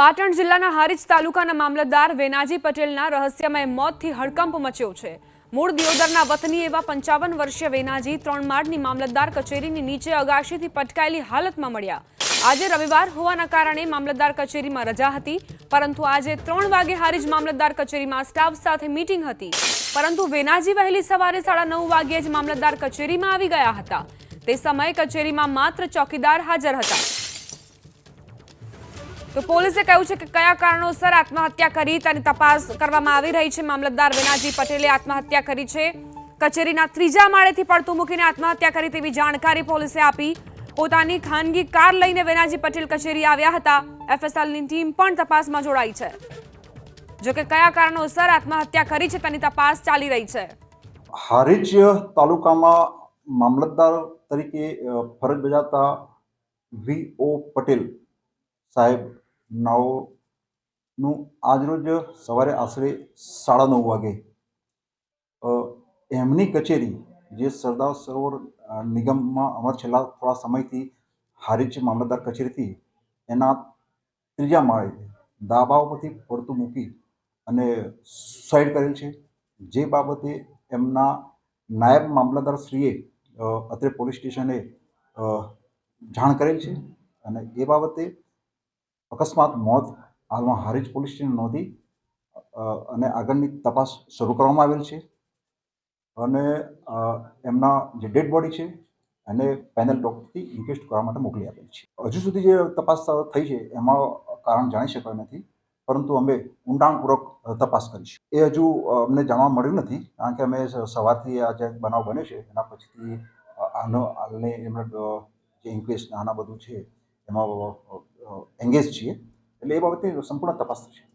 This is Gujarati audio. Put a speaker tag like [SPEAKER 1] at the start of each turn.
[SPEAKER 1] પાટણ જિલ્લાના હારીજ તાલુકાના મામલતદાર વેનાજી પટેલના રહસ્યમય મોતથી હડકંપ મચ્યો છે. મૂળ દિયોદરના વતની એવા પંચાવન વર્ષીય વેનાજી ત્રણ માળની મામલતદાર કચેરીની નીચે અગાશીથી પટકાયેલી હાલતમાં મળ્યા. આજે રવિવાર હોવાના કારણે મામલતદાર કચેરીમાં રજા હતી, પરંતુ આજે ત્રણ વાગે હારીજ મામલતદાર કચેરીમાં સ્ટાફ સાથે મીટિંગ હતી. પરંતુ વેનાજી વહેલી સવારે સાડા નવ વાગ્યે જ મામલતદાર કચેરીમાં આવી ગયા હતા. તે સમયે કચેરીમાં માત્ર ચોકીદાર હાજર હતા. તો પોલીસે કહ્યું છે કે કયા કારણોસર આત્મહત્યા કરી તેની તપાસ કરવામાં આવી રહી છે. મામલતદાર વિનાજી પટેલે આત્મહત્યા કરી છે. કચેરીના ત્રીજા માળેથી પડતું મૂકીને આત્મહત્યા કરી તેવી જાણકારી પોલીસે આપી. પોતાની ખાનગી કાર લઈને વેનાજી પટેલ કચેરી આવ્યા હતા. એફએસએલની ટીમ પણ તપાસમાં જોડાઈ છે. જોકે કયા કારણોસર આત્મહત્યા કરી છે તેની તપાસ ચાલી રહી છે.
[SPEAKER 2] હારીજ તાલુકામાં મામલતદાર તરીકે ફરજ બજાવતા વી પટેલ સાહેબ નાઓનું આજરોજ સવારે આશરે સાડા નવ વાગે. એમની કચેરી જે સરદાર સરોવર નિગમમાં હમણાં છેલ્લા થોડા સમયથી હારીજ મામલતદાર કચેરીથી એના ત્રીજા માળે ધાબા ઉપરથી પડતું મૂકી અને સુસાઇડ કરેલ છે. જે બાબતે એમના નાયબ મામલતદાર શ્રીએ અત્રે પોલીસ સ્ટેશને જાણ કરેલ છે અને એ બાબતે અકસ્માત, મોત હાલમાં હારીજ પોલીસ સ્ટેશન નોંધી અને આગળની તપાસ શરૂ કરવામાં આવેલ છે. અને એમના જે ડેડ બોડી છે, એને પેનલ ડોક્ટરથી ઇન્ક્વેસ્ટ કરવા માટે મોકલી આપેલ છે. હજુ સુધી જે તપાસ થઈ છે, એમાં કારણ જાણી શકાય નથી, પરંતુ અમે ઊંડાણપૂર્વક તપાસ કરીશું. એ હજુ અમને જાણવા મળ્યું નથી, કારણ કે અમે સવારથી આ જે બનાવ બન્યો છે, એના પછીથી આનો, હાલને એમને જે ઇન્ક્વેસ્ટ આના બધું છે, એમાં એંગેજ છીએ. એટલે એ બાબતે સંપૂર્ણ તપાસ થશે.